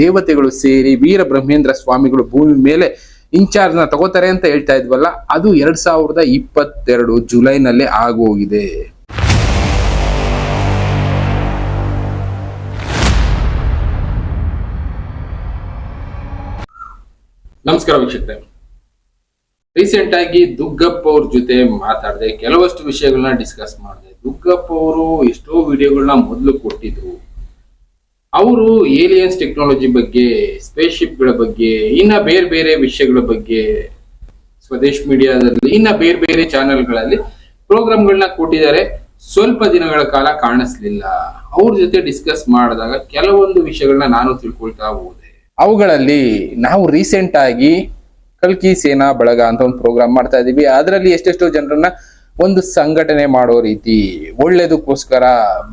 ದೇವತೆಗಳು ಸೇರಿ ವೀರ ಬ್ರಹ್ಮೇಂದ್ರ ಸ್ವಾಮಿಗಳು ಭೂಮಿ ಮೇಲೆ ಇನ್ಚಾರ್ಜ್ನ ತಗೋತಾರೆ ಅಂತ ಹೇಳ್ತಾ ಇದ್ವಲ್ಲ, ಅದು ಎರಡ್ ಸಾವಿರದ ಇಪ್ಪತ್ತೆರಡು ಜುಲೈನಲ್ಲಿ ಆಗೋಗಿದೆ. ನಮಸ್ಕಾರ ವೀಕ್ಷಕರೇ. ರೀಸೆಂಟ್ ಆಗಿ ದುಗ್ಗಪ್ಪ ಅವ್ರ ಜೊತೆ ಮಾತಾಡಿದೆ, ಕೆಲವಷ್ಟು ವಿಷಯಗಳನ್ನ ಡಿಸ್ಕಸ್ ಮಾಡಿದೆ. ದುಗ್ಗಪ್ಪ ಅವರು ಎಷ್ಟೋ ವಿಡಿಯೋಗಳನ್ನ ಮೊದಲು ಕೊಟ್ಟಿದ್ರು. ಅವರು ಏಲಿಯನ್ಸ್ ಟೆಕ್ನಾಲಜಿ ಬಗ್ಗೆ ಸ್ಪೇಸ್ಗಳ ಬಗ್ಗೆ, ಇನ್ನ ಬೇರೆ ಬೇರೆ ವಿಷಯಗಳ ಬಗ್ಗೆ ಸ್ವದೇಶ್ ಮೀಡಿಯಾದಲ್ಲಿ, ಇನ್ನ ಬೇರೆ ಬೇರೆ ಚಾನೆಲ್ಗಳಲ್ಲಿ ಪ್ರೋಗ್ರಾಮ್ಗಳನ್ನ ಕೊಟ್ಟಿದ್ದಾರೆ. ಸ್ವಲ್ಪ ದಿನಗಳ ಕಾಲ ಕಾಣಿಸ್ಲಿಲ್ಲ. ಅವ್ರ ಜೊತೆ ಡಿಸ್ಕಸ್ ಮಾಡಿದಾಗ ಕೆಲವೊಂದು ವಿಷಯಗಳನ್ನ ನಾನು ತಿಳ್ಕೊಳ್ತಾ ಹೋದೆ. ಅವುಗಳಲ್ಲಿ ನಾವು ರೀಸೆಂಟ್ ಆಗಿ ಕಲ್ಕಿ ಸೇನಾ ಬಳಗ ಅಂತ ಒಂದು ಪ್ರೋಗ್ರಾಮ್ ಮಾಡ್ತಾ ಇದೀವಿ. ಅದರಲ್ಲಿ ಎಷ್ಟೆಷ್ಟೋ ಜನರನ್ನ ಒಂದು ಸಂಘಟನೆ ಮಾಡೋ ರೀತಿ, ಒಳ್ಳೇದಕ್ಕೋಸ್ಕರ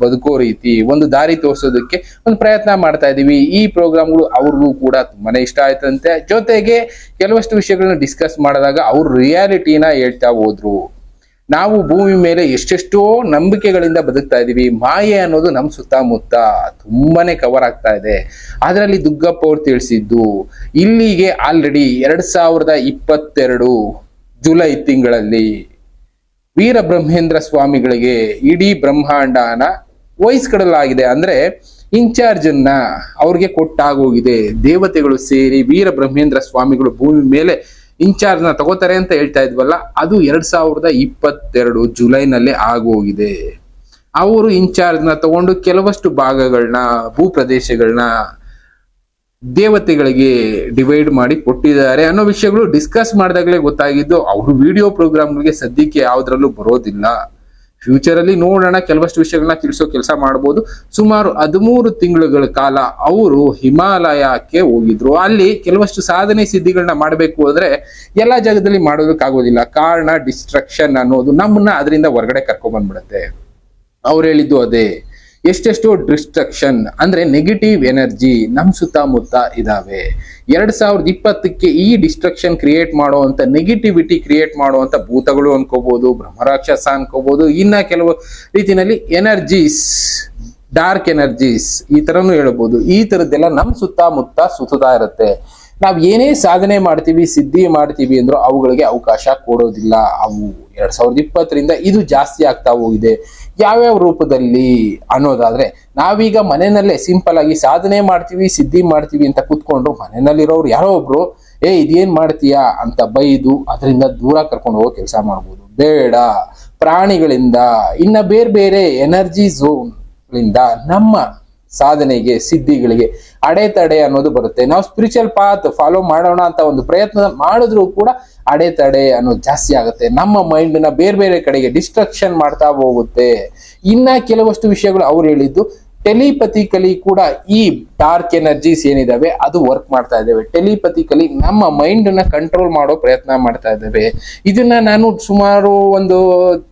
ಬದುಕೋ ರೀತಿ, ಒಂದು ದಾರಿ ತೋರಿಸೋದಕ್ಕೆ ಒಂದು ಪ್ರಯತ್ನ ಮಾಡ್ತಾ ಇದ್ದೀವಿ. ಈ ಪ್ರೋಗ್ರಾಮ್ಗಳು ಅವ್ರಿಗೂ ಕೂಡ ತುಂಬಾ ಇಷ್ಟ ಆಯ್ತಂತೆ. ಜೊತೆಗೆ ಕೆಲವಷ್ಟು ವಿಷಯಗಳನ್ನ ಡಿಸ್ಕಸ್ ಮಾಡಿದಾಗ ಅವ್ರ ರಿಯಾಲಿಟಿನ ಹೇಳ್ತಾ ಹೋದ್ರು. ನಾವು ಭೂಮಿ ಮೇಲೆ ಎಷ್ಟೆಷ್ಟೋ ನಂಬಿಕೆಗಳಿಂದ ಬದುಕ್ತಾ ಇದ್ದೀವಿ. ಮಾಯೆ ಅನ್ನೋದು ನಮ್ಮ ಸುತ್ತಮುತ್ತ ತುಂಬಾನೇ ಕವರ್ ಆಗ್ತಾ ಇದೆ. ಅದರಲ್ಲಿ ದುಗ್ಗಪ್ಪ ಅವ್ರು ತಿಳಿಸಿದ್ದು, ಇಲ್ಲಿಗೆ ಆಲ್ರೆಡಿ ಎರಡ್ ಸಾವಿರದ ಇಪ್ಪತ್ತೆರಡು ಜುಲೈ ತಿಂಗಳಲ್ಲಿ ವೀರ ಬ್ರಹ್ಮೇಂದ್ರ ಸ್ವಾಮಿಗಳಿಗೆ ಇಡೀ ಬ್ರಹ್ಮಾಂಡನ ವಹಿಸ್ಕೊಡಲಾಗಿದೆ. ಅಂದ್ರೆ ಇನ್ಚಾರ್ಜ್ ಅನ್ನ ಅವ್ರಿಗೆ ಕೊಟ್ಟಾಗೋಗಿದೆ. ದೇವತೆಗಳು ಸೇರಿ ವೀರ ಬ್ರಹ್ಮೇಂದ್ರ ಸ್ವಾಮಿಗಳು ಭೂಮಿ ಮೇಲೆ ಇನ್ಚಾರ್ಜ್ನ ತಗೋತಾರೆ ಅಂತ ಹೇಳ್ತಾ ಇದ್ವಲ್ಲ, ಅದು ಎರಡ್ ಸಾವಿರದ ಇಪ್ಪತ್ತೆರಡು ಜುಲೈನಲ್ಲಿ ಆಗೋಗಿದೆ. ಅವರು ಇನ್ಚಾರ್ಜ್ನ ತಗೊಂಡು ಕೆಲವಷ್ಟು ಭಾಗಗಳನ್ನ ಭೂ ಪ್ರದೇಶಗಳನ್ನ ದೇವತೆಗಳಿಗೆ ಡಿವೈಡ್ ಮಾಡಿ ಕೊಟ್ಟಿದ್ದಾರೆ ಅನ್ನೋ ವಿಷಯಗಳು ಡಿಸ್ಕಸ್ ಮಾಡಿದಾಗಲೇ ಗೊತ್ತಾಗಿದ್ದು, ಅವರು ವಿಡಿಯೋ ಪ್ರೋಗ್ರಾಮ್ಗಳಿಗೆ ಸದ್ಯಕ್ಕೆ ಯಾವ್ದ್ರಲ್ಲೂ ಬರೋದಿಲ್ಲ. ಫ್ಯೂಚರ್ ಅಲ್ಲಿ ನೋಡೋಣ, ಕೆಲವಷ್ಟು ವಿಷಯಗಳನ್ನ ತಿಳಿಸೋ ಕೆಲಸ ಮಾಡ್ಬೋದು. ಸುಮಾರು ಹದಿಮೂರು ತಿಂಗಳುಗಳ ಕಾಲ ಅವರು ಹಿಮಾಲಯಕ್ಕೆ ಹೋಗಿದ್ರು. ಅಲ್ಲಿ ಕೆಲವಷ್ಟು ಸಾಧನೆ ಸಿದ್ಧಿಗಳನ್ನ ಮಾಡಬೇಕು ಅಂದ್ರೆ ಎಲ್ಲಾ ಜಾಗದಲ್ಲಿ ಮಾಡೋದಕ್ಕಾಗೋದಿಲ್ಲ. ಕಾರಣ ಡಿಸ್ಟ್ರಕ್ಷನ್ ಅನ್ನೋದು ನಮ್ಮನ್ನ ಅದರಿಂದ ಹೊರಗಡೆ ಕರ್ಕೊಂಡ್ ಬಂದ್ಬಿಡುತ್ತೆ ಅವ್ರು ಹೇಳಿದ್ದು ಅದೇ. ಎಷ್ಟೆಷ್ಟೋ ಡಿಸ್ಟ್ರಕ್ಷನ್ ಅಂದ್ರೆ ನೆಗೆಟಿವ್ ಎನರ್ಜಿ ನಮ್ಮ ಸುತ್ತಮುತ್ತ ಇದಾವೆ. ಎರಡ್ ಸಾವಿರದ ಇಪ್ಪತ್ತಕ್ಕೆ ಈ ಡಿಸ್ಟ್ರಕ್ಷನ್ ಕ್ರಿಯೇಟ್ ಮಾಡುವಂತ, ನೆಗೆಟಿವಿಟಿ ಕ್ರಿಯೇಟ್ ಮಾಡುವಂತ ಭೂತಗಳು ಅನ್ಕೋಬಹುದು ಬ್ರಹ್ಮರಾಕ್ಷಸ ಅನ್ಕೋಬಹುದು ಇನ್ನ ಕೆಲವು ರೀತಿನಲ್ಲಿ ಎನರ್ಜೀಸ್, ಡಾರ್ಕ್ ಎನರ್ಜೀಸ್ ಈ ತರನು ಹೇಳ್ಬೋದು. ಈ ತರದ್ದೆಲ್ಲ ನಮ್ ಸುತ್ತಮುತ್ತ ಸುತ್ತಾ ಇರುತ್ತೆ. ನಾವ್ ಏನೇ ಸಾಧನೆ ಮಾಡ್ತೀವಿ, ಸಿದ್ಧಿ ಮಾಡ್ತೀವಿ ಅಂದ್ರೂ ಅವುಗಳಿಗೆ ಅವಕಾಶ ಕೊಡೋದಿಲ್ಲ. ಅವು ಎರಡ್ ಸಾವಿರದ ಇಪ್ಪತ್ತರಿಂದ ಇದು ಜಾಸ್ತಿ ಆಗ್ತಾ ಹೋಗಿದೆ. ಯಾವ್ಯಾವ ರೂಪದಲ್ಲಿ ಅನ್ನೋದಾದ್ರೆ, ನಾವೀಗ ಮನೆಯಲ್ಲೇ ಸಿಂಪಲ್ ಆಗಿ ಸಾಧನೆ ಮಾಡ್ತೀವಿ, ಸಿದ್ಧಿ ಮಾಡ್ತೀವಿ ಅಂತ ಕೂತ್ಕೊಂಡ್ರು ಮನೆಯಲ್ಲಿರೋರು ಯಾರೋ ಒಬ್ರು, ಏ, ಇದೇನ್ ಮಾಡ್ತೀಯಾ? ಅಂತ ಬೈದು ಅದರಿಂದ ದೂರ ಕರ್ಕೊಂಡು ಹೋಗೋ ಕೆಲಸ ಮಾಡ್ಬೋದು. ಬೇಡ. ಪ್ರಾಣಿಗಳಿಂದ, ಇನ್ನ ಬೇರೆ ಬೇರೆ ಎನರ್ಜಿ ಝೋನ್ಗಳಿಂದ ನಮ್ಮ ಸಾಧನೆಗೆ, ಸಿದ್ಧಿಗಳಿಗೆ ಅಡೆತಡೆ ಅನ್ನೋದು ಬರುತ್ತೆ. ನಾವು ಸ್ಪಿರಿಚುವಲ್ ಪಾತ್ ಫಾಲೋ ಮಾಡೋಣ ಅಂತ ಒಂದು ಪ್ರಯತ್ನ ಮಾಡಿದ್ರು ಕೂಡ ಅಡೆತಡೆ ಅನ್ನೋದು ಜಾಸ್ತಿ ಆಗುತ್ತೆ. ನಮ್ಮ ಮೈಂಡ್ನ ಬೇರೆ ಬೇರೆ ಕಡೆಗೆ ಡಿಸ್ಟ್ರಕ್ಷನ್ ಮಾಡ್ತಾ ಹೋಗುತ್ತೆ. ಇನ್ನ ಕೆಲವಷ್ಟು ವಿಷಯಗಳು ಅವ್ರು ಹೇಳಿದ್ದು ಟೆಲಿಪಥಿಕಲಿ ಕೂಡ ಈ ಡಾರ್ಕ್ ಎನರ್ಜೀಸ್ ಏನಿದಾವೆ, ಅದು ವರ್ಕ್ ಮಾಡ್ತಾ ಇದ್ದಾವೆ ಟೆಲಿಪಥಿಕಲಿ ನಮ್ಮ ಮೈಂಡ್ನ ಕಂಟ್ರೋಲ್ ಮಾಡೋ ಪ್ರಯತ್ನ ಮಾಡ್ತಾ ಇದ್ದಾವೆ ಇದನ್ನ ನಾನು ಸುಮಾರು ಒಂದು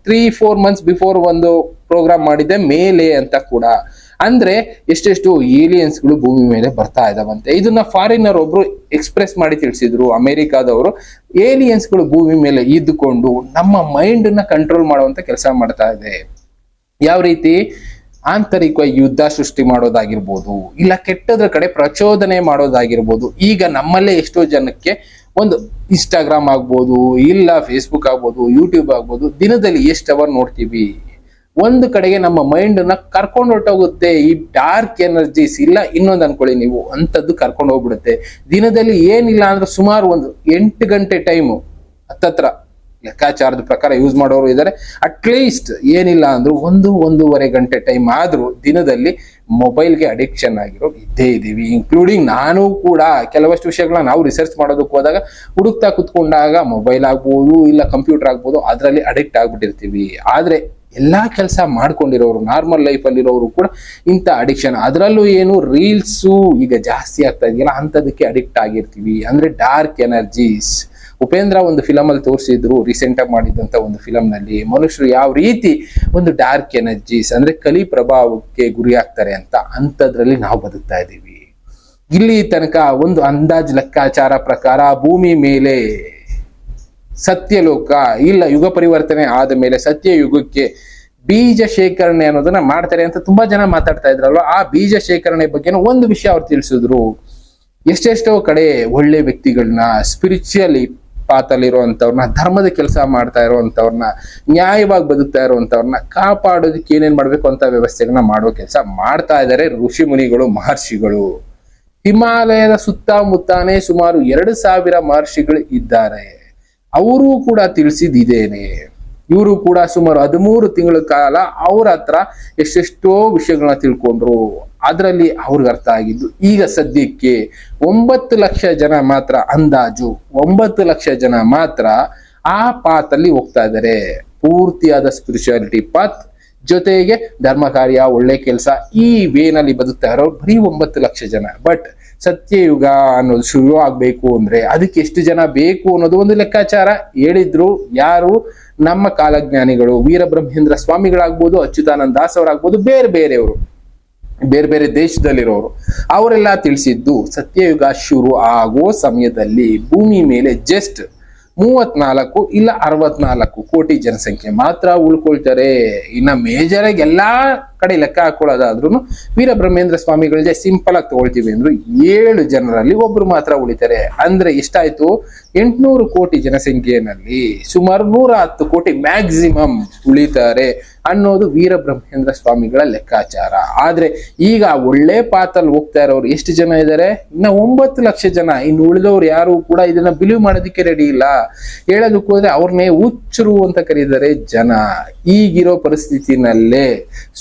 ತ್ರೀ ಫೋರ್ ಮಂತ್ಸ್ ಬಿಫೋರ್ ಒಂದು ಪ್ರೋಗ್ರಾಮ್ ಮಾಡಿದ್ದೆ, ಮೇಲೆ ಅಂತ ಕೂಡ. ಅಂದ್ರೆ ಎಷ್ಟೆಷ್ಟು ಏಲಿಯನ್ಸ್ಗಳು ಭೂಮಿ ಮೇಲೆ ಬರ್ತಾ ಇದಾವಂತೆ. ಇದನ್ನ ಫಾರಿನರ್ ಒಬ್ರು ಎಕ್ಸ್ಪ್ರೆಸ್ ಮಾಡಿ ತಿಳಿಸಿದ್ರು, ಅಮೆರಿಕಾದವರು. ಏಲಿಯನ್ಸ್ಗಳು ಭೂಮಿ ಮೇಲೆ ಇದ್ದುಕೊಂಡು ನಮ್ಮ ಮೈಂಡ್ನ ಕಂಟ್ರೋಲ್ ಮಾಡುವಂತ ಕೆಲಸ ಮಾಡ್ತಾ ಇದೆ. ಯಾವ ರೀತಿ? ಆಂತರಿಕ ಯುದ್ಧ ಸೃಷ್ಟಿ ಮಾಡೋದಾಗಿರ್ಬೋದು, ಇಲ್ಲ ಕೆಟ್ಟದ್ರ ಕಡೆ ಪ್ರಚೋದನೆ ಮಾಡೋದಾಗಿರ್ಬೋದು. ಈಗ ನಮ್ಮಲ್ಲೇ ಎಷ್ಟೋ ಜನಕ್ಕೆ ಒಂದು ಇನ್ಸ್ಟಾಗ್ರಾಮ್ ಆಗ್ಬೋದು, ಇಲ್ಲ ಫೇಸ್ಬುಕ್ ಆಗ್ಬೋದು ಯೂಟ್ಯೂಬ್ ಆಗ್ಬೋದು, ದಿನದಲ್ಲಿ ಎಷ್ಟು ಅವರ್ ನೋಡ್ತೀವಿ? ಒಂದು ಕಡೆಗೆ ನಮ್ಮ ಮೈಂಡ್ನ ಕರ್ಕೊಂಡು ಹೊರಟೋಗುತ್ತೆ. ಈ ಡಾರ್ಕ್ ಎನರ್ಜೀಸ್ ಇಲ್ಲ, ಇನ್ನೊಂದು ಅನ್ಕೊಳ್ಳಿ ನೀವು. ಅಂತದ್ದು ಕರ್ಕೊಂಡು ಹೋಗ್ಬಿಡುತ್ತೆ. ದಿನದಲ್ಲಿ ಏನಿಲ್ಲ ಅಂದ್ರೆ ಸುಮಾರು ಒಂದು ಎಂಟು ಗಂಟೆ ಟೈಮು ಹತ್ತತ್ರ ಲೆಕ್ಕಾಚಾರದ ಪ್ರಕಾರ ಯೂಸ್ ಮಾಡೋರು ಇದ್ದಾರೆ ಅಟ್ಲೀಸ್ಟ್ ಏನಿಲ್ಲ ಅಂದ್ರೂ ಒಂದು, ಒಂದೂವರೆ ಗಂಟೆ ಟೈಮ್ ಆದ್ರೂ ದಿನದಲ್ಲಿ ಮೊಬೈಲ್ಗೆ ಅಡಿಕ್ಷನ್ ಆಗಿರೋ ಇದ್ದೇ ಇದ್ದೀವಿ ಇನ್ಕ್ಲೂಡಿಂಗ್ ನಾನು ಕೂಡ ಕೆಲವಷ್ಟು ವಿಷಯಗಳನ್ನ ನಾವು ರಿಸರ್ಚ್ ಮಾಡೋದಕ್ಕೆ ಹೋದಾಗ ಹುಡುಕ್ತಾ ಕುತ್ಕೊಂಡಾಗ ಮೊಬೈಲ್ ಆಗ್ಬೋದು, ಇಲ್ಲ ಕಂಪ್ಯೂಟರ್ ಆಗ್ಬೋದು, ಅದರಲ್ಲಿ ಅಡಿಕ್ಟ್ ಆಗ್ಬಿಟ್ಟಿರ್ತೀವಿ. ಆದ್ರೆ ಎಲ್ಲಾ ಕೆಲಸ ಮಾಡ್ಕೊಂಡಿರೋರು ನಾರ್ಮಲ್ ಲೈಫ್ ಅಲ್ಲಿರೋರು ಕೂಡ ಇಂಥ ಅಡಿಕ್ಷನ್ ಅದರಲ್ಲೂ ಏನು ರೀಲ್ಸು ಈಗ ಜಾಸ್ತಿ ಆಗ್ತಾ ಇದೆಯಲ್ಲ, ಅಂಥದಕ್ಕೆ ಅಡಿಕ್ಟ್ ಆಗಿರ್ತೀವಿ. ಅಂದ್ರೆ ಡಾರ್ಕ್ ಎನರ್ಜೀಸ್ ಉಪೇಂದ್ರ ಒಂದು ಫಿಲಮಲ್ಲಿ ತೋರಿಸಿದ್ರು ರೀಸೆಂಟ್ ಆಗಿ ಮಾಡಿದಂತ ಒಂದು ಫಿಲಮ್ನಲ್ಲಿ ಮನುಷ್ಯರು ಯಾವ ರೀತಿ ಒಂದು ಡಾರ್ಕ್ ಎನರ್ಜೀಸ್ ಅಂದ್ರೆ ಕಲಿ ಪ್ರಭಾವಕ್ಕೆ ಗುರಿಯಾಗ್ತಾರೆ ಅಂತ ಅಂಥದ್ರಲ್ಲಿ ನಾವು ಬದುಕ್ತಾ ಇದ್ದೀವಿ. ಇಲ್ಲಿ ತನಕ ಒಂದು ಅಂದಾಜು ಲೆಕ್ಕಾಚಾರ ಪ್ರಕಾರ ಭೂಮಿ ಮೇಲೆ ಸತ್ಯಲೋಕ ಇಲ್ಲ ಯುಗ ಪರಿವರ್ತನೆ ಆದ ಮೇಲೆ ಸತ್ಯ ಯುಗಕ್ಕೆ ಬೀಜ ಶೇಖರಣೆ ಅನ್ನೋದನ್ನ ಮಾಡ್ತಾರೆ ಅಂತ ತುಂಬಾ ಜನ ಮಾತಾಡ್ತಾ ಇದ್ರಲ್ವ? ಆ ಬೀಜ ಶೇಖರಣೆ ಬಗ್ಗೆನೂ ಒಂದು ವಿಷಯ ಅವ್ರು ತಿಳಿಸಿದ್ರು. ಎಷ್ಟೆಷ್ಟೋ ಕಡೆ ಒಳ್ಳೆ ವ್ಯಕ್ತಿಗಳನ್ನ ಸ್ಪಿರಿಚುಯಲಿ ಪಾತಲ್ಲಿರುವಂಥವ್ರನ್ನ, ಧರ್ಮದ ಕೆಲಸ ಮಾಡ್ತಾ ಇರುವಂಥವ್ರನ್ನ, ನ್ಯಾಯವಾಗಿ ಬದುಕ್ತಾ ಇರುವಂಥವ್ರನ್ನ ಕಾಪಾಡೋದಕ್ಕೆ ಏನೇನ್ ಮಾಡ್ಬೇಕು ಅಂತ ವ್ಯವಸ್ಥೆಗಳನ್ನ ಮಾಡೋ ಕೆಲಸ ಮಾಡ್ತಾ ಇದ್ದಾರೆ ಋಷಿ ಮುನಿಗಳು, ಮಹರ್ಷಿಗಳು. ಹಿಮಾಲಯದ ಸುತ್ತಮುತ್ತಾನೆ ಸುಮಾರು ಎರಡು ಸಾವಿರ ಮಹರ್ಷಿಗಳು ಇದ್ದಾರೆ. ಅವರು ಕೂಡ ತಿಳಿಸಿದ್ದೇನೆ ಇವರು ಕೂಡ ಸುಮಾರು ಹದಿಮೂರು ತಿಂಗಳ ಕಾಲ ಅವ್ರ ಹತ್ರ ಎಷ್ಟೆಷ್ಟೋ ವಿಷಯಗಳನ್ನ ತಿಳ್ಕೊಂಡ್ರು. ಅದರಲ್ಲಿ ಅವ್ರಿಗೆ ಅರ್ಥ ಆಗಿದ್ದು, ಈಗ ಸದ್ಯಕ್ಕೆ ಒಂಬತ್ತು ಲಕ್ಷ ಜನ ಮಾತ್ರ ಅಂದಾಜು, ಒಂಬತ್ತು ಲಕ್ಷ ಜನ ಮಾತ್ರ ಆ ಪಾತಲ್ಲಿ ಹೋಗ್ತಾ ಇದ್ದಾರೆ. ಪೂರ್ತಿಯಾದ ಸ್ಪಿರಿಚುಯಾಲಿಟಿ ಪಾತ್, ಜೊತೆಗೆ ಧರ್ಮ ಕಾರ್ಯ ಒಳ್ಳೆ ಕೆಲಸ, ಈ ವೇನಲ್ಲಿ ಬದುಕ್ತಾ ಇರೋರು ಬರೀ ಒಂಬತ್ತು ಲಕ್ಷ ಜನ. ಬಟ್ ಸತ್ಯಯುಗ ಅನ್ನೋದು ಶುರು ಆಗ್ಬೇಕು ಅಂದ್ರೆ ಅದಕ್ಕೆ ಎಷ್ಟು ಜನ ಬೇಕು ಅನ್ನೋದು ಒಂದು ಲೆಕ್ಕಾಚಾರ ಹೇಳಿದ್ರು ಯಾರು? ನಮ್ಮ ಕಾಲಜ್ಞಾನಿಗಳು, ವೀರಬ್ರಹ್ಮೇಂದ್ರ ಸ್ವಾಮಿಗಳಾಗ್ಬೋದು, ಅಚ್ಯುತಾನಂದ ದಾಸ್ ಅವರಾಗ್ಬೋದು, ಬೇರೆ ಬೇರೆಯವರು, ಬೇರೆ ಬೇರೆ ದೇಶದಲ್ಲಿರೋರು. ಅವರೆಲ್ಲ ತಿಳಿಸಿದ್ದು ಸತ್ಯಯುಗ ಶುರು ಆಗೋ ಸಮಯದಲ್ಲಿ ಭೂಮಿ ಮೇಲೆ ಜಸ್ಟ್ ಮೂವತ್ನಾಲ್ಕು ಇಲ್ಲ ಅರವತ್ನಾಲ್ಕು ಕೋಟಿ ಜನಸಂಖ್ಯೆ ಮಾತ್ರ ಉಳ್ಕೊಳ್ತಾರೆ. ಇನ್ನ ಮೇಜರ್ ಆಗಿ ಎಲ್ಲಾ ಕಡೆ ಲೆಕ್ಕ ಹಾಕೊಳ್ಳೋದಾದ್ರೂ ವೀರಬ್ರಹ್ಮೇಂದ್ರ ಸ್ವಾಮಿಗಳಿಗೆ ಸಿಂಪಲ್ ಆಗಿ ತಗೊಳ್ತೀವಿ ಅಂದ್ರು ಏಳು ಜನರಲ್ಲಿ ಒಬ್ರು ಮಾತ್ರ ಉಳಿತಾರೆ. ಅಂದ್ರೆ ಎಷ್ಟಾಯ್ತು? ಎಂಟ್ನೂರು ಕೋಟಿ ಜನಸಂಖ್ಯೆಯಲ್ಲಿ ಸುಮಾರು ನೂರ ಹತ್ತು ಕೋಟಿ ಮ್ಯಾಕ್ಸಿಮಮ್ ಉಳಿತಾರೆ ಅನ್ನೋದು ವೀರಬ್ರಹ್ಮೇಂದ್ರ ಸ್ವಾಮಿಗಳ ಲೆಕ್ಕಾಚಾರ. ಆದ್ರೆ ಈಗ ಒಳ್ಳೆ ಪಾತಲ್ಲಿ ಹೋಗ್ತಾ ಇರೋರು ಎಷ್ಟು ಜನ ಇದ್ದಾರೆ ಇನ್ನ ಒಂಬತ್ತು ಲಕ್ಷ ಜನ. ಇನ್ನು ಉಳಿದವ್ರು ಯಾರು ಕೂಡ ಇದನ್ನ ಬಿಲೀವ್ ಮಾಡೋದಕ್ಕೆ ರೆಡಿ ಇಲ್ಲ. ಹೇಳೋದಕ್ಕೆ ಹೋದ್ರೆ ಅವ್ರನ್ನೇ ಹುಚ್ಚರು ಅಂತ ಕರೀತಾರೆ ಜನ. ಈಗಿರೋ ಪರಿಸ್ಥಿತಿನಲ್ಲೇ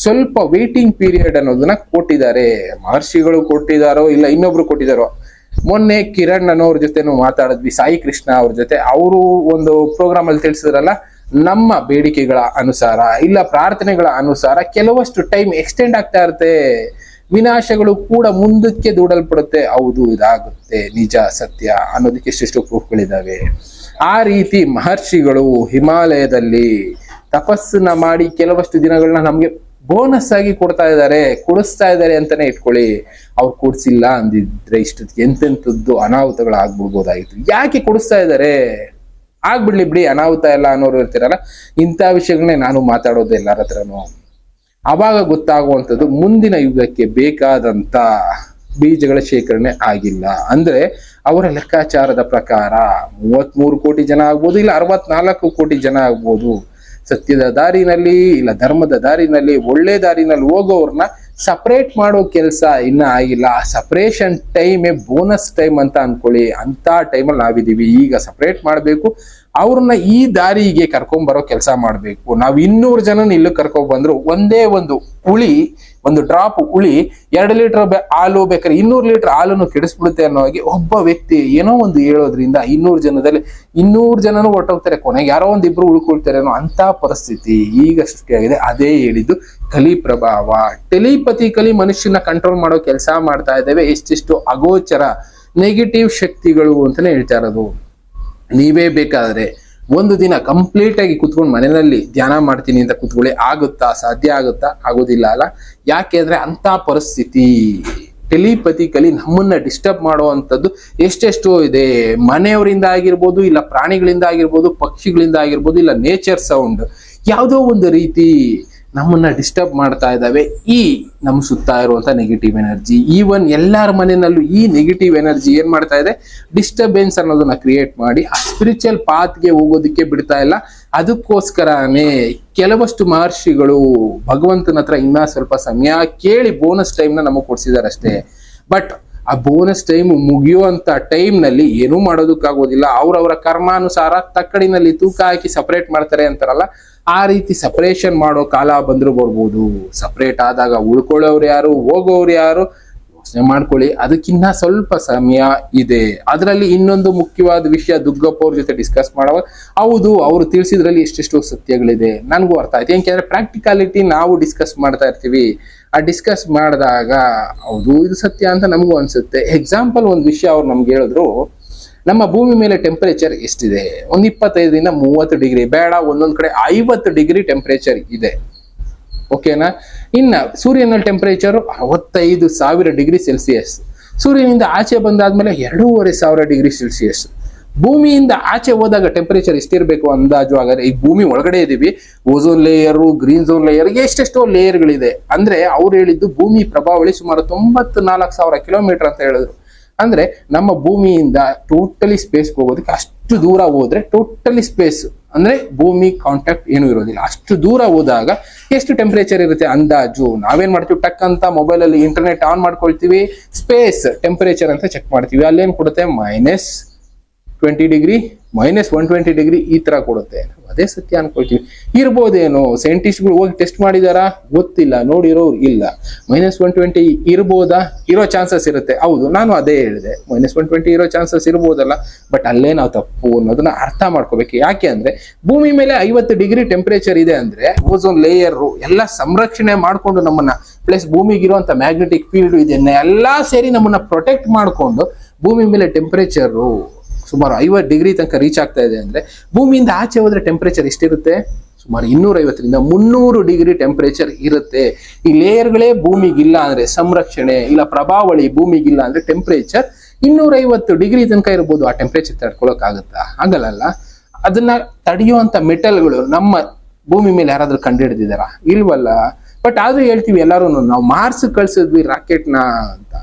ಸ್ವಲ್ಪ ವೇಟಿಂಗ್ ಪೀರಿಯಡ್ ಅನ್ನೋದನ್ನ ಕೊಟ್ಟಿದ್ದಾರೆ. ಮಹರ್ಷಿಗಳು ಕೊಟ್ಟಿದಾರೋ ಇಲ್ಲ ಇನ್ನೊಬ್ರು ಕೊಟ್ಟಿದಾರೋ ಮೊನ್ನೆ ಕಿರಣ್ ಅನ್ನೋರ್ ಜೊತೆ ಮಾತಾಡಿದ್ವಿ, ಸಾಯಿ ಕೃಷ್ಣ ಅವ್ರ ಜೊತೆ. ಅವರು ಒಂದು ಪ್ರೋಗ್ರಾಮ್ ಅಲ್ಲಿ ತಿಳಿಸಿದ್ರಲ್ಲ, ನಮ್ಮ ಬೇಡಿಕೆಗಳ ಅನುಸಾರ ಇಲ್ಲ ಪ್ರಾರ್ಥನೆಗಳ ಅನುಸಾರ ಕೆಲವಷ್ಟು ಟೈಮ್ ಎಕ್ಸ್ಟೆಂಡ್ ಆಗ್ತಾ ಇರುತ್ತೆ. ವಿನಾಶಗಳು ಕೂಡ ಮುಂದಕ್ಕೆ ದೂಡಲ್ಪಡುತ್ತೆ. ಹೌದು, ಇದಾಗುತ್ತೆ. ನಿಜ, ಸತ್ಯ ಅನ್ನೋದಕ್ಕೆ ಎಷ್ಟೆಷ್ಟು ಪ್ರೂಫ್ಗಳಿದ್ದಾವೆ. ಆ ರೀತಿ ಮಹರ್ಷಿಗಳು ಹಿಮಾಲಯದಲ್ಲಿ ತಪಸ್ಸನ್ನ ಮಾಡಿ ಕೆಲವಷ್ಟು ದಿನಗಳನ್ನ ನಮ್ಗೆ ಬೋನಸ್ ಆಗಿ ಕೊಡ್ತಾ ಇದ್ದಾರೆ, ಕೊಡಿಸ್ತಾ ಇದ್ದಾರೆ ಅಂತಾನೆ ಇಟ್ಕೊಳ್ಳಿ. ಅವ್ರು ಕೊಡಿಸಿಲ್ಲ ಅಂದಿದ್ರೆ ಇಷ್ಟೊತ್ತಿಗೆ ಎಂತೆಂಥದ್ದು ಅನಾಹುತಗಳು ಆಗ್ಬಿಡ್ಬೋದಾಗಿತ್ತು ಯಾಕೆ ಕೊಡಿಸ್ತಾ ಇದ್ದಾರೆ? ಆಗ್ಬಿಡ್ಲಿ ಬಿಡಿ, ಅನಾಹುತ ಎಲ್ಲ ಅನ್ನೋರು ಇರ್ತೀರಲ್ಲ, ಇಂಥ ವಿಷಯಗಳನ್ನೇ ನಾನು ಮಾತಾಡೋದು ಎಲ್ಲರ ಹತ್ರನು. ಅವಾಗ ಗೊತ್ತಾಗುವಂಥದ್ದು ಮುಂದಿನ ಯುಗಕ್ಕೆ ಬೇಕಾದಂತ ಬೀಜಗಳ ಶೇಖರಣೆ ಆಗಿಲ್ಲ. ಅಂದ್ರೆ ಅವರ ಲೆಕ್ಕಾಚಾರದ ಪ್ರಕಾರ ಮೂವತ್ಮೂರು ಕೋಟಿ ಜನ ಆಗ್ಬೋದು, ಇಲ್ಲ ಅರವತ್ನಾಲ್ಕು ಕೋಟಿ ಜನ ಆಗ್ಬೋದು. ಸತ್ಯದ ದಾರಿನಲ್ಲಿ ಇಲ್ಲ ಧರ್ಮದ ದಾರಿನಲ್ಲಿ, ಒಳ್ಳೆ ದಾರಿನಲ್ಲಿ ಹೋಗೋರ್ನ ಸಪ್ರೇಟ್ ಮಾಡೋ ಕೆಲಸ ಇನ್ನ ಆಗಿಲ್ಲ. ಆ ಸಪರೇಷನ್ ಟೈಮೇ ಬೋನಸ್ ಟೈಮ್ ಅಂತ ಅನ್ಕೊಳ್ಳಿ. ಅಂತ ಟೈಮಲ್ಲಿ ನಾವಿದ್ದೀವಿ. ಈಗ ಸಪ್ರೇಟ್ ಮಾಡಬೇಕು. ಅವ್ರನ್ನ ಈ ದಾರಿಗೆ ಕರ್ಕೊಂಬರೋ ಕೆಲಸ ಮಾಡಬೇಕು. ನಾವು ಇನ್ನೂರು ಜನ ಇಲ್ಲಿ ಕರ್ಕೊಂಡ್ ಬಂದ್ರು ಒಂದೇ ಒಂದು ಉಳಿ ಒಂದು ಡ್ರಾಪ್ ಉಳಿ ಎರಡು ಲೀಟರ್ ಹಾಲು ಬೇಕಾದ್ರೆ ಇನ್ನೂರು ಲೀಟರ್ ಹಾಲನ್ನು ಕೆಡಿಸ್ಬಿಡುತ್ತೆ ಅನ್ನೋ ಹಾಗೆ ಒಬ್ಬ ವ್ಯಕ್ತಿ ಏನೋ ಒಂದು ಹೇಳೋದ್ರಿಂದ ಇನ್ನೂರು ಜನದಲ್ಲಿ ಇನ್ನೂರು ಜನನು ಹೊರಟೋಗ್ತಾರೆ. ಕೊನೆಗೆ ಯಾರೋ ಒಂದು ಇಬ್ರು ಉಳ್ಕೊಳ್ತಾರೆ ಅನ್ನೋ ಅಂತ ಪರಿಸ್ಥಿತಿ ಈಗ ಸೃಷ್ಟಿಯಾಗಿದೆ ಅದೇ ಹೇಳಿದ್ದು ಕಲಿ ಪ್ರಭಾವ ಟೆಲಿಪತಿ ಕಲಿ ಮನುಷ್ಯನ ಕಂಟ್ರೋಲ್ ಮಾಡೋ ಕೆಲಸ ಮಾಡ್ತಾ ಇದ್ದೇವೆ. ಎಷ್ಟೆಷ್ಟು ಅಗೋಚರ ನೆಗೆಟಿವ್ ಶಕ್ತಿಗಳು ಅಂತಾನೆ ಹೇಳ್ತಾ ಇರೋದು. ನೀವೇ ಬೇಕಾದ್ರೆ ಒಂದು ದಿನ ಕಂಪ್ಲೀಟ್ ಆಗಿ ಕುತ್ಕೊಂಡು ಮನೆಯಲ್ಲಿ ಧ್ಯಾನ ಮಾಡ್ತೀನಿ ಅಂತ ಕುತ್ಕೊಳ್ಳಿ, ಆಗುತ್ತಾ? ಸಾಧ್ಯ ಆಗುತ್ತಾ? ಆಗೋದಿಲ್ಲ ಅಲ್ಲ. ಯಾಕೆ ಅಂದ್ರೆ ಅಂತ ಪರಿಸ್ಥಿತಿ. ಟೆಲಿಪತಿಕಲಿ ನಮ್ಮನ್ನ ಡಿಸ್ಟರ್ಬ್ ಮಾಡುವಂಥದ್ದು ಎಷ್ಟೆಷ್ಟೋ ಇದೆ. ಮನೆಯವರಿಂದ ಆಗಿರ್ಬೋದು, ಇಲ್ಲ ಪ್ರಾಣಿಗಳಿಂದ ಆಗಿರ್ಬೋದು, ಪಕ್ಷಿಗಳಿಂದ ಆಗಿರ್ಬೋದು, ಇಲ್ಲ ನೇಚರ್ ಸೌಂಡ್ ಯಾವುದೋ ಒಂದು ರೀತಿ ನಮ್ಮನ್ನ ಡಿಸ್ಟರ್ಬ್ ಮಾಡ್ತಾ ಇದ್ದಾವೆ. ಈ ನಮ್ಮ ಸುತ್ತ ಇರುವಂತ ನೆಗೆಟಿವ್ ಎನರ್ಜಿ ಈವನ್ ಎಲ್ಲರ ಮನೆಯಲ್ಲೂ ಈ ನೆಗೆಟಿವ್ ಎನರ್ಜಿ ಏನ್ ಮಾಡ್ತಾ ಇದೆ? ಡಿಸ್ಟರ್ಬೆನ್ಸ್ ಅನ್ನೋದನ್ನ ಕ್ರಿಯೇಟ್ ಮಾಡಿ, ಆ ಸ್ಪಿರಿಚುವಲ್ ಪಾತ್ಗೆ ಹೋಗೋದಕ್ಕೆ ಬಿಡ್ತಾ ಇಲ್ಲ. ಅದಕ್ಕೋಸ್ಕರನೇ ಕೆಲವಷ್ಟು ಮಹರ್ಷಿಗಳು ಭಗವಂತನ ಹತ್ರ ಇನ್ನ ಸ್ವಲ್ಪ ಸಮಯ ಕೇಳಿ ಬೋನಸ್ ಟೈಮ್ನ ನಮಗೆ ಕೊಡ್ಸಿದ್ದಾರೆ ಅಷ್ಟೇ ಬಟ್ ಆ ಬೋನಸ್ ಟೈಮ್ ಮುಗಿಯುವಂತ ಟೈಮ್ನಲ್ಲಿ ಏನೂ ಮಾಡೋದಕ್ಕಾಗೋದಿಲ್ಲ. ಅವ್ರವರ ಕರ್ಮಾನುಸಾರ ತಕ್ಕಡಿನಲ್ಲಿ ತೂಕ ಹಾಕಿ ಸಪರೇಟ್ ಮಾಡ್ತಾರೆ ಅಂತಾರಲ್ಲ ಆ ರೀತಿ ಸಪರೇಷನ್ ಮಾಡೋ ಕಾಲ ಬಂದರೂ ಬರ್ಬೋದು. ಸಪ್ರೇಟ್ ಆದಾಗ ಉಳ್ಕೊಳ್ಳೋರು ಯಾರು ಹೋಗೋರು ಯಾರು, ಯೋಚನೆ ಮಾಡ್ಕೊಳ್ಳಿ. ಅದಕ್ಕಿಂತ ಸ್ವಲ್ಪ ಸಮಯ ಇದೆ. ಅದರಲ್ಲಿ ಇನ್ನೊಂದು ಮುಖ್ಯವಾದ ವಿಷಯ ದುಗ್ಗಪ್ಪ ಅವ್ರ ಜೊತೆ ಡಿಸ್ಕಸ್ ಮಾಡುವಾಗ ಹೌದು, ಅವರು ತಿಳಿಸಿದ್ರಲ್ಲಿ ಎಷ್ಟೆಷ್ಟು ಸತ್ಯಗಳಿದೆ. ನನಗೂ ಅರ್ಥ ಆಯ್ತು. ಯಾಕೆಂದ್ರೆ ಪ್ರಾಕ್ಟಿಕಾಲಿಟಿ ನಾವು ಡಿಸ್ಕಸ್ ಮಾಡ್ತಾ ಇರ್ತೀವಿ. ಆ ಡಿಸ್ಕಸ್ ಮಾಡಿದಾಗ, ಹೌದು, ಇದು ಸತ್ಯ ಅಂತ ನಮಗೂ ಅನ್ಸುತ್ತೆ. ಎಕ್ಸಾಂಪಲ್ ಒಂದು ವಿಷಯ ಅವ್ರು ನಮ್ಗೆ ಹೇಳಿದ್ರು. ನಮ್ಮ ಭೂಮಿ ಮೇಲೆ ಟೆಂಪರೇಚರ್ ಎಷ್ಟಿದೆ? ಒಂದ್ ಇಪ್ಪತ್ತೈದರಿಂದ ಮೂವತ್ತು ಡಿಗ್ರಿ, ಬೇಡ, ಒಂದೊಂದು ಕಡೆ ಐವತ್ತು ಡಿಗ್ರಿ ಟೆಂಪರೇಚರ್ ಇದೆ. ಓಕೆನಾ ಇನ್ನ ಸೂರ್ಯನಲ್ಲಿ ಟೆಂಪರೇಚರ್ ಅರವತ್ತೈದು ಸಾವಿರ ಡಿಗ್ರಿ ಸೆಲ್ಸಿಯಸ್ ಸೂರ್ಯನಿಂದ ಆಚೆ ಬಂದಾದ್ಮೇಲೆ ಎರಡೂವರೆ ಸಾವಿರ ಡಿಗ್ರಿ ಸೆಲ್ಸಿಯಸ್ ಭೂಮಿಯಿಂದ ಆಚೆ ಹೋದಾಗ ಟೆಂಪರೇಚರ್ ಎಷ್ಟಿರಬೇಕು ಅಂದಾಜು ಹಾಗಾದ್ರೆ? ಈ ಭೂಮಿ ಒಳಗಡೆ ಇದೀವಿ. Ozone layer green zone layer ಎಷ್ಟೆಷ್ಟೋ ಲೇಯರ್ಗಳಿದೆ ಅಂದ್ರೆ ಅವ್ರು ಹೇಳಿದ್ದು ಭೂಮಿ ಪ್ರಭಾವಳಿ ಸುಮಾರು ತೊಂಬತ್ತು ನಾಲ್ಕು ಸಾವಿರ ಕಿಲೋಮೀಟರ್ ಅಂತ ಹೇಳಿದ್ರು. ಅಂದ್ರೆ ನಮ್ಮ ಭೂಮಿಯಿಂದ ಟೋಟಲಿ ಸ್ಪೇಸ್ ಹೋಗೋದಕ್ಕೆ ಅಷ್ಟು ದೂರ ಹೋದ್ರೆ ಟೋಟಲಿ ಸ್ಪೇಸ್ ಅಂದ್ರೆ ಭೂಮಿ ಕಾಂಟ್ಯಾಕ್ಟ್ ಏನು ಇರೋದಿಲ್ಲ. ಅಷ್ಟು ದೂರ ಹೋದಾಗ ಎಷ್ಟು ಟೆಂಪರೇಚರ್ ಇರುತ್ತೆ ಅಂದಾಜು? ನಾವೇನ್ ಮಾಡ್ತೀವಿ? ಟಕ್ ಅಂತ ಮೊಬೈಲ್ ಅಲ್ಲಿ ಇಂಟರ್ನೆಟ್ ಆನ್ ಮಾಡ್ಕೊಳ್ತೀವಿ. ಸ್ಪೇಸ್ ಟೆಂಪರೇಚರ್ ಅಂತ ಚೆಕ್ ಮಾಡ್ತೀವಿ. ಅಲ್ಲೇನ್ ಕೊಡುತ್ತೆ? Minus twenty degree minus one twenty degree ಈ ತರ ಕೊಡುತ್ತೆ. ಅದೇ ಸತ್ಯ ಅನ್ಕೊಳ್ತೀವಿ. ಸೈಂಟಿಸ್ಟ್ ಸೈಂಟಿಸ್ಟ್ಗಳು ಹೋಗಿ ಟೆಸ್ಟ್ ಮಾಡಿದಾರಾ? ಗೊತ್ತಿಲ್ಲ. ನೋಡಿರೋರು ಇಲ್ಲ. ಮೈನಸ್ ಒನ್ ಟ್ವೆಂಟಿ ಇರ್ಬೋದಾ? ಇರೋ ಚಾನ್ಸಸ್ ಇರುತ್ತೆ. ಹೌದು, ನಾನು ಅದೇ ಹೇಳಿದೆ. ಮೈನಸ್ ಒನ್ ಟ್ವೆಂಟಿ ಇರೋ ಚಾನ್ಸಸ್ ಇರ್ಬೋದಲ್ಲ. ಬಟ್ ಅಲ್ಲೇ ನಾವು ತಪ್ಪು ಅನ್ನೋದನ್ನ ಅರ್ಥ ಮಾಡ್ಕೋಬೇಕು. ಯಾಕೆ ಅಂದ್ರೆ, ಭೂಮಿ ಮೇಲೆ ಐವತ್ತು ಡಿಗ್ರಿ ಟೆಂಪರೇಚರ್ ಇದೆ ಅಂದ್ರೆ ಓಝೋನ್ ಲೇಯರ್ ಎಲ್ಲ ಸಂರಕ್ಷಣೆ ಮಾಡಿಕೊಂಡು ನಮ್ಮನ್ನ ಪ್ಲಸ್ ಭೂಮಿಗಿರುವಂತ ಮ್ಯಾಗ್ನೆಟಿಕ್ ಫೀಲ್ಡ್ ಇದನ್ನ ಎಲ್ಲಾ ಸೇರಿ ನಮ್ಮನ್ನ ಪ್ರೊಟೆಕ್ಟ್ ಮಾಡಿಕೊಂಡು ಭೂಮಿ ಮೇಲೆ ಟೆಂಪರೇಚರು ಸುಮಾರು ಐವತ್ತು ಡಿಗ್ರಿ ತನಕ ರೀಚ್ ಆಗ್ತಾ ಇದೆ ಅಂದ್ರೆ ಭೂಮಿಯಿಂದ ಆಚೆ ಹೋದ್ರೆ ಟೆಂಪರೇಚರ್ ಎಷ್ಟಿರುತ್ತೆ? ಸುಮಾರು ಇನ್ನೂರ ಐವತ್ತರಿಂದ ಮುನ್ನೂರು ಡಿಗ್ರಿ ಟೆಂಪರೇಚರ್ ಇರುತ್ತೆ. ಈ ಲೇಯರ್ಗಳೇ ಭೂಮಿಗಿಲ್ಲ ಅಂದ್ರೆ ಸಂರಕ್ಷಣೆ, ಇಲ್ಲ ಪ್ರಭಾವಳಿ ಭೂಮಿಗಿಲ್ಲ ಅಂದ್ರೆ ಟೆಂಪರೇಚರ್ ಇನ್ನೂರ ಐವತ್ತು ಡಿಗ್ರಿ ತನಕ ಇರ್ಬೋದು. ಆ ಟೆಂಪರೇಚರ್ ತಡ್ಕೊಳಕ್ ಆಗುತ್ತಾ? ಆಗಲ್ಲ ಅದನ್ನ ತಡೆಯುವಂತ ಮೆಟಲ್ಗಳು ನಮ್ಮ ಭೂಮಿ ಮೇಲೆ ಯಾರಾದ್ರೂ ಕಂಡುಹಿಡಿದಿದಾರ ಇಲ್ವಲ್ಲ. ಬಟ್ ಆದ್ರೂ ಹೇಳ್ತೀವಿ ಎಲ್ಲರೂ ನಾವು ಮಾರ್ಸ್ ಕಳ್ಸಿದ್ವಿ ರಾಕೆಟ್ನ ಅಂತ.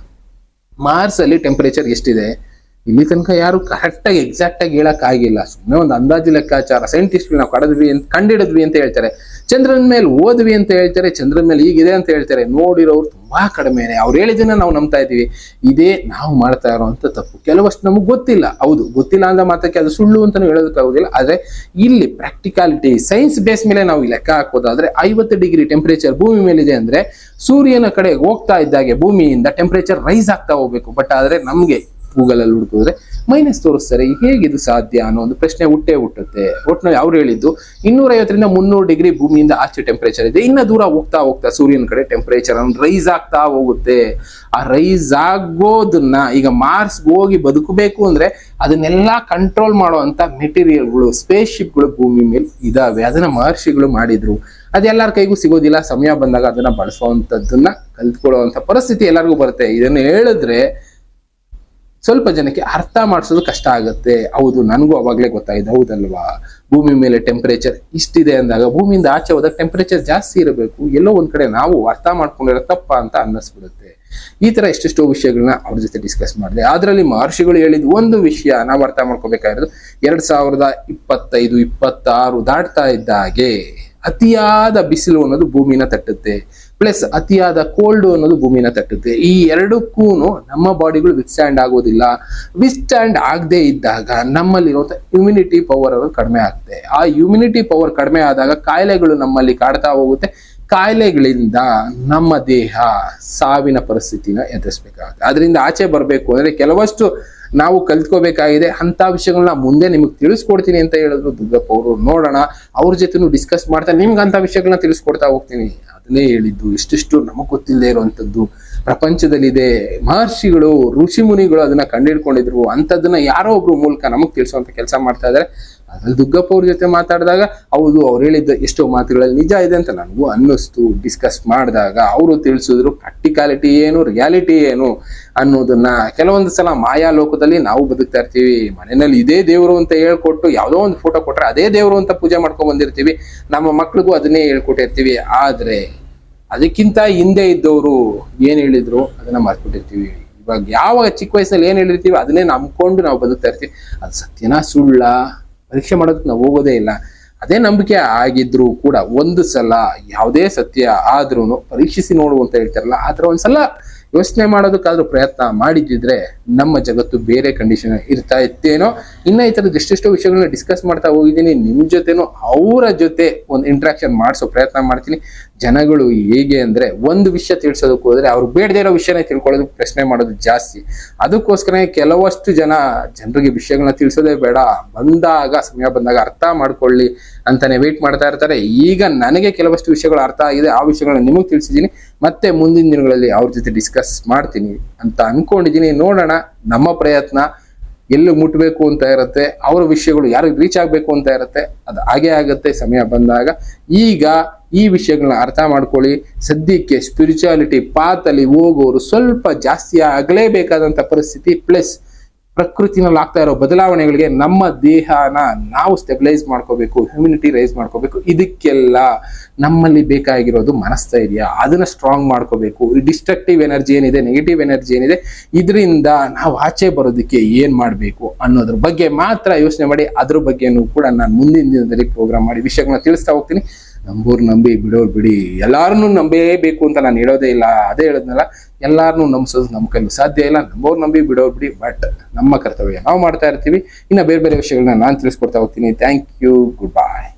ಮಾರ್ಸ್ ಅಲ್ಲಿ ಟೆಂಪರೇಚರ್ ಎಷ್ಟಿದೆ? ಇಲ್ಲಿ ತನಕ ಯಾರು ಕರೆಕ್ಟ್ ಆಗಿ ಎಕ್ಸಾಕ್ಟ್ ಆಗಿ ಹೇಳಕ್ ಆಗಿಲ್ಲ. ಸುಮ್ಮನೆ ಒಂದು ಅಂದಾಜು ಲೆಕ್ಕಾಚಾರ ಸೈಂಟಿಸ್ಟ್ ನಾವು ಕಡದ್ವಿ ಅಂತ, ಕಂಡಿಡಿದ್ವಿ ಅಂತ ಹೇಳ್ತಾರೆ. ಚಂದ್ರನ ಮೇಲೆ ಓದ್ವಿ ಅಂತ ಹೇಳ್ತಾರೆ, ಚಂದ್ರನ ಮೇಲೆ ಈಗಿದೆ ಅಂತ ಹೇಳ್ತಾರೆ. ನೋಡಿರೋರು ತುಂಬಾ ಕಡಿಮೆನೆ ಅವ್ರು ಹೇಳಿದನ್ನ ನಾವು ನಂಬ್ತಾ ಇದೀವಿ ಇದೇ ನಾವು ಮಾಡ್ತಾ ಇರೋವಂಥ ತಪ್ಪು. ಕೆಲವಷ್ಟು ನಮಗೆ ಗೊತ್ತಿಲ್ಲ. ಹೌದು, ಗೊತ್ತಿಲ್ಲ ಅಂದ ಮಾತಕ್ಕೆ ಅದು ಸುಳ್ಳು ಅಂತಾನು ಹೇಳೋದಕ್ಕಾಗೋದಿಲ್ಲ ಆದ್ರೆ ಇಲ್ಲಿ ಪ್ರಾಕ್ಟಿಕಾಲಿಟಿ ಸೈನ್ಸ್ ಬೇಸ್ ಮೇಲೆ ನಾವು ಲೆಕ್ಕ ಹಾಕೋದಾದ್ರೆ ಐವತ್ತು ಡಿಗ್ರಿ ಟೆಂಪರೇಚರ್ ಭೂಮಿ ಮೇಲಿದೆ ಅಂದ್ರೆ ಸೂರ್ಯನ ಕಡೆ ಹೋಗ್ತಾ ಇದ್ದಾಗೆ ಭೂಮಿಯಿಂದ ಟೆಂಪರೇಚರ್ ರೈಸ್ ಆಗ್ತಾ ಹೋಗ್ಬೇಕು. ಬಟ್ ಆದ್ರೆ ನಮ್ಗೆ ಗೂಗಲ್ ಅಲ್ಲಿ ಹುಡುಕಿದ್ರೆ ಮೈನಸ್ ತೋರಿಸ್ತಾರೆ ಹೇಗಿದು ಸಾಧ್ಯ ಅನ್ನೋ ಒಂದು ಪ್ರಶ್ನೆ ಹುಟ್ಟೇ ಹುಟ್ಟುತ್ತೆ. ಒಟ್ಟಿನಲ್ಲಿ ಅವ್ರು ಹೇಳಿದ್ದು ಇನ್ನೂರ ಐವತ್ತರಿಂದ ಮುನ್ನೂರು ಡಿಗ್ರಿ ಭೂಮಿಯಿಂದ ಆಚೆ ಟೆಂಪರೇಚರ್ ಇದೆ. ಇನ್ನ ದೂರ ಹೋಗ್ತಾ ಹೋಗ್ತಾ ಸೂರ್ಯನ ಕಡೆ ಟೆಂಪರೇಚರ್ ರೈಸ್ ಆಗ್ತಾ ಹೋಗುತ್ತೆ. ಆ ರೈಸ್ ಆಗೋದನ್ನ ಈಗ ಮಾರ್ಸ್ ಹೋಗಿ ಬದುಕಬೇಕು ಅಂದ್ರೆ ಅದನ್ನೆಲ್ಲ ಕಂಟ್ರೋಲ್ ಮಾಡುವಂತ ಮೆಟೀರಿಯಲ್ಗಳು ಸ್ಪೇಸ್ ಶಿಪ್ಗಳು ಭೂಮಿ ಮೇಲೆ ಇದಾವೆ. ಅದನ್ನ ಮಹರ್ಷಿಗಳು ಮಾಡಿದ್ರು. ಅದೆಲ್ಲರ ಕೈಗೂ ಸಿಗೋದಿಲ್ಲ. ಸಮಯ ಬಂದಾಗ ಅದನ್ನ ಬಳಸುವಂತದ್ದನ್ನ ಕಲ್ತ್ಕೊಳ್ಳುವಂತ ಪರಿಸ್ಥಿತಿ ಎಲ್ಲರಿಗೂ ಬರುತ್ತೆ. ಇದನ್ನು ಹೇಳಿದ್ರೆ ಸ್ವಲ್ಪ ಜನಕ್ಕೆ ಅರ್ಥ ಮಾಡಿಸೋದು ಕಷ್ಟ ಆಗುತ್ತೆ. ಹೌದು, ನನಗೂ ಅವಾಗಲೇ ಗೊತ್ತಾಯಿದೆ ಹೌದಲ್ವಾ? ಭೂಮಿ ಮೇಲೆ ಟೆಂಪರೇಚರ್ ಇಷ್ಟಿದೆ ಅಂದಾಗ ಭೂಮಿಯಿಂದ ಆಚೆ ಹೋದಾಗ ಟೆಂಪರೇಚರ್ ಜಾಸ್ತಿ ಇರಬೇಕು. ಎಲ್ಲೋ ಒಂದ್ ಕಡೆ ನಾವು ಅರ್ಥ ಮಾಡ್ಕೊಂಡಿರೋ ತಪ್ಪ ಅಂತ ಅನ್ನಿಸ್ಬಿಡುತ್ತೆ. ಈ ತರ ಎಷ್ಟೆಷ್ಟೋ ವಿಷಯಗಳನ್ನ ಅವ್ರ ಜೊತೆ ಡಿಸ್ಕಸ್ ಮಾಡಿದೆ. ಅದರಲ್ಲಿ ಮಹರ್ಷಿಗಳು ಹೇಳಿದ ಒಂದು ವಿಷಯ ನಾವು ಅರ್ಥ ಮಾಡ್ಕೋಬೇಕಾಗಿರೋದು, ಎರಡ್ ಸಾವಿರದ ಇಪ್ಪತ್ತೈದು, ಇಪ್ಪತ್ತಾರು ದಾಟ್ತಾ ಇದ್ದಾಗೆ ಅತಿಯಾದ ಬಿಸಿಲು ಅನ್ನೋದು ಭೂಮಿನ ತಟ್ಟುತ್ತೆ. ಪ್ಲಸ್ ಅತಿಯಾದ ಕೋಲ್ಡ್ ಅನ್ನೋದು ಭೂಮಿನ ತಟ್ಟುತ್ತೆ. ಈ ಎರಡಕ್ಕೂ ನಮ್ಮ ಬಾಡಿಗಳು ವಿತ್ಸ್ಟ್ಯಾಂಡ್ ಆಗೋದಿಲ್ಲ. ವಿತ್ಸ್ಟ್ಯಾಂಡ್ ಆಗದೆ ಇದ್ದಾಗ ನಮ್ಮಲ್ಲಿರುವಂತ ಇಮ್ಯುನಿಟಿ ಪವರ್ ಕಡಿಮೆ ಆಗುತ್ತೆ ಆ ಇಮ್ಯುನಿಟಿ ಪವರ್ ಕಡಿಮೆ ಆದಾಗ ಕಾಯಿಲೆಗಳು ನಮ್ಮಲ್ಲಿ ಕಾಡ್ತಾ ಹೋಗುತ್ತೆ. ಕಾಯಿಲೆಗಳಿಂದ ನಮ್ಮ ದೇಹ ಸಾವಿನ ಪರಿಸ್ಥಿತಿನ ಎದುರಿಸ್ಬೇಕಾಗುತ್ತೆ. ಅದರಿಂದ ಆಚೆ ಬರಬೇಕು ಅಂದ್ರೆ ಕೆಲವಷ್ಟು ನಾವು ಕಲ್ತ್ಕೋಬೇಕಾಗಿದೆ. ಅಂತ ವಿಷಯಗಳನ್ನ ಮುಂದೆ ನಿಮಗೆ ತಿಳಿಸ್ಕೊಡ್ತೀನಿ ಅಂತ ಹೇಳಿದ್ರು ದುರ್ಗಪ್ಪ ಅವರು. ನೋಡೋಣ, ಅವ್ರ ಜೊತೆನೂ ಡಿಸ್ಕಸ್ ಮಾಡ್ತಾ ನಿಮ್ಗೆ ಅಂತ ವಿಷಯಗಳನ್ನ ತಿಳಿಸ್ಕೊಡ್ತಾ ಹೋಗ್ತೀನಿ. ಅದನ್ನೇ ಹೇಳಿದ್ದು. ಇಷ್ಟಿಷ್ಟು ನಮಗ್ ಗೊತ್ತಿಲ್ಲದೆ ಇರುವಂತದ್ದು ಪ್ರಪಂಚದಲ್ಲಿದೆ ಮಹರ್ಷಿಗಳು, ಋಷಿ ಮುನಿಗಳು ಅದನ್ನ ಕಂಡಿಡ್ಕೊಂಡಿದ್ರು ಅಂತದನ್ನ ಯಾರೋ ಒಬ್ರು ಮೂಲಕ ನಮಗ್ ತಿಳಿಸುವಂತ ಕೆಲಸ ಮಾಡ್ತಾ ಇದಾರೆ. ಅದ್ರಲ್ಲಿ ದುಗ್ಗಪ್ಪ ಅವ್ರ ಜೊತೆ ಮಾತಾಡಿದಾಗ, ಹೌದು, ಅವ್ರು ಹೇಳಿದ್ದ ಎಷ್ಟೋ ಮಾತುಗಳಲ್ಲಿ ನಿಜ ಇದೆ ಅಂತ ನನಗೂ ಅನ್ನಿಸ್ತು. ಡಿಸ್ಕಸ್ ಮಾಡಿದಾಗ ಅವರು ತಿಳಿಸಿದ್ರು, ಪ್ರಾಕ್ಟಿಕಾಲಿಟಿ ಏನು, ರಿಯಾಲಿಟಿ ಏನು ಅನ್ನೋದನ್ನ ಕೆಲವೊಂದು ಸಲ ಮಾಯಾ ಲೋಕದಲ್ಲಿ ನಾವು ಬದುಕ್ತಾ ಇರ್ತೀವಿ. ಮನೆಯಲ್ಲಿ ಇದೇ ದೇವರು ಅಂತ ಹೇಳ್ಕೊಟ್ಟು ಯಾವುದೋ ಒಂದು ಫೋಟೋ ಕೊಟ್ರೆ ಅದೇ ದೇವರು ಅಂತ ಪೂಜೆ ಮಾಡ್ಕೊಂಡ್ ಬಂದಿರ್ತೀವಿ. ನಮ್ಮ ಮಕ್ಳಿಗೂ ಅದನ್ನೇ ಹೇಳ್ಕೊಟ್ಟಿರ್ತೀವಿ ಆದ್ರೆ, ಅದಕ್ಕಿಂತ ಹಿಂದೆ ಇದ್ದವರು ಏನ್ ಹೇಳಿದ್ರು? ಅದನ್ನ ಮರ್ತ್ಬಿಟ್ಟಿರ್ತೀವಿ. ಇವಾಗ ಯಾವ ಚಿಕ್ಕ ವಯಸ್ಸಲ್ಲಿ ಏನ್ ಹೇಳಿರ್ತೀವಿ? ಅದನ್ನೇ ನಂಬ್ಕೊಂಡು ನಾವು ಬದುಕ್ತಾ ಇರ್ತೀವಿ. ಅದು ಸತ್ಯನಾ ಸುಳ್ಳ? ಪರೀಕ್ಷೆ ಮಾಡೋದಕ್ಕೆ ನಾವು ಹೋಗೋದೇ ಇಲ್ಲ. ಅದೇ ನಂಬಿಕೆ ಆಗಿದ್ರು ಕೂಡ ಒಂದು ಸಲ ಯಾವುದೇ ಸತ್ಯ ಆದ್ರೂ ಪರೀಕ್ಷಿಸಿ ನೋಡು ಅಂತ ಹೇಳ್ತಾರಲ್ಲ ಆತರ ಒಂದ್ಸಲ ಯೋಚನೆ ಮಾಡೋದಕ್ಕಾದ್ರೂ ಪ್ರಯತ್ನ ಮಾಡಿದ್ದಿದ್ರೆ ನಮ್ಮ ಜಗತ್ತು ಬೇರೆ ಕಂಡೀಷನ್ ಇರ್ತಾ ಇತ್ತೇನೋ. ಇನ್ನ ಈ ಥರದ ಎಷ್ಟೆಷ್ಟೋ ವಿಷಯಗಳನ್ನ ಡಿಸ್ಕಸ್ ಮಾಡ್ತಾ ಹೋಗಿದ್ದೀನಿ. ನಿಮ್ಮ ಜೊತೆನೂ ಅವರ ಜೊತೆ ಒಂದು ಇಂಟ್ರಾಕ್ಷನ್ ಮಾಡಿಸೋ ಪ್ರಯತ್ನ ಮಾಡ್ತೀನಿ. ಜನಗಳು ಹೇಗೆ ಅಂದ್ರೆ ಒಂದು ವಿಷಯ ತಿಳಿಸೋದಕ್ಕೆ ಹೋದ್ರೆ ಅವ್ರು ಬೇಡದೇ ಇರೋ ವಿಷಯನೇ ತಿಳ್ಕೊಳ್ಳೋದು, ಪ್ರಶ್ನೆ ಮಾಡೋದು ಜಾಸ್ತಿ. ಅದಕ್ಕೋಸ್ಕರ ಕೆಲವಷ್ಟು ಜನ ಜನರಿಗೆ ವಿಷಯಗಳನ್ನ ತಿಳಿಸೋದೇ ಬೇಡ. ಬಂದಾಗ, ಸಮಯ ಬಂದಾಗ ಅರ್ಥ ಮಾಡ್ಕೊಳ್ಳಿ ಅಂತಾನೆ ವೇಟ್ ಮಾಡ್ತಾ ಇರ್ತಾರೆ. ಈಗ ನನಗೆ ಕೆಲವಷ್ಟು ವಿಷಯಗಳು ಅರ್ಥ ಆಗಿದೆ. ಆ ವಿಷಯಗಳನ್ನ ನಿಮಗೆ ತಿಳಿಸಿದ್ದೀನಿ. ಮತ್ತೆ ಮುಂದಿನ ದಿನಗಳಲ್ಲಿ ಅವ್ರ ಜೊತೆ ಡಿಸ್ಕಸ್ ಮಾಡ್ತೀನಿ ಅಂತ ಅನ್ಕೊಂಡಿದ್ದೀನಿ. ನೋಡೋಣ. ನಮ್ಮ ಪ್ರಯತ್ನ. ಎಲ್ಲಿ ಮುಟ್ಬೇಕು ಅಂತ ಇರುತ್ತೆ, ಅವರ ವಿಷಯಗಳು ಯಾರಿಗೆ ರೀಚ್ ಆಗ್ಬೇಕು ಅಂತ ಇರುತ್ತೆ, ಅದು ಹಾಗೆ ಆಗುತ್ತೆ, ಸಮಯ ಬಂದಾಗ. ಈಗ ಈ ವಿಷಯಗಳನ್ನ ಅರ್ಥ ಮಾಡ್ಕೊಳ್ಳಿ. ಸದ್ಯಕ್ಕೆ ಸ್ಪಿರಿಚುಯಾಲಿಟಿ ಪಾತಲ್ಲಿ ಹೋಗೋರು ಸ್ವಲ್ಪ ಜಾಸ್ತಿ ಆಗಲೇಬೇಕಾದಂತ ಪರಿಸ್ಥಿತಿ ಪ್ಲಸ್ ಪ್ರಕೃತಿನಲ್ಲಿ ಆಗ್ತಾ ಇರೋ ಬದಲಾವಣೆಗಳಿಗೆ ನಮ್ಮ ದೇಹನ ನಾವು ಸ್ಟೆಬಿಲೈಸ್ ಮಾಡ್ಕೋಬೇಕು ಹ್ಯೂಮಿನಿಟಿ ರೈಸ್ ಮಾಡ್ಕೋಬೇಕು. ಇದಕ್ಕೆಲ್ಲ ನಮ್ಮಲ್ಲಿ ಬೇಕಾಗಿರೋದು ಮನಸ್ಥೈರ್ಯ. ಅದನ್ನ ಸ್ಟ್ರಾಂಗ್ ಮಾಡ್ಕೋಬೇಕು. ಈ ಡಿಸ್ಟ್ರಕ್ಟಿವ್ ಎನರ್ಜಿ ಏನಿದೆ ನೆಗೆಟಿವ್ ಎನರ್ಜಿ ಏನಿದೆ, ಇದರಿಂದ ನಾವು ಆಚೆ ಬರೋದಕ್ಕೆ ಏನ್ ಮಾಡಬೇಕು ಅನ್ನೋದ್ರ ಬಗ್ಗೆ ಮಾತ್ರ ಯೋಚನೆ ಮಾಡಿ. ಅದ್ರ ಬಗ್ಗೆನೂ ಕೂಡ ನಾನು ಮುಂದಿನ ದಿನದಲ್ಲಿ ಪ್ರೋಗ್ರಾಮ್ ಮಾಡಿ. ವಿಷಯಗಳನ್ನ ತಿಳಿಸ್ತಾ ಹೋಗ್ತೀನಿ. ನಂಬೋರ್ ನಂಬಿ, ಬಿಡೋರು ಬಿಡಿ. ಎಲ್ಲಾರನ್ನೂ ನಂಬೇಬೇಕು ಅಂತ ನಾನು ಹೇಳೋದೇ ಇಲ್ಲ. ಅದೇ ಹೇಳದ್ನಲ್ಲ ಎಲ್ಲಾರನ್ನೂ ನಂಬಿಸೋದು ನಮ್ಮ ಕೈಲಿ ಸಾಧ್ಯ ಇಲ್ಲ. ನಂಬೋರ್ ನಂಬಿ, ಬಿಡೋರ್ ಬಿಡಿ, ಬಟ್ ನಮ್ಮ ಕರ್ತವ್ಯ. ನಾವು ಮಾಡ್ತಾ ಇರ್ತೀವಿ. ಇನ್ನು ಬೇರೆ ಬೇರೆ ವಿಷಯಗಳನ್ನ ನಾನು ತಿಳಿಸ್ಕೊಡ್ತಾ ಹೋಗ್ತೀನಿ. Thank you good bye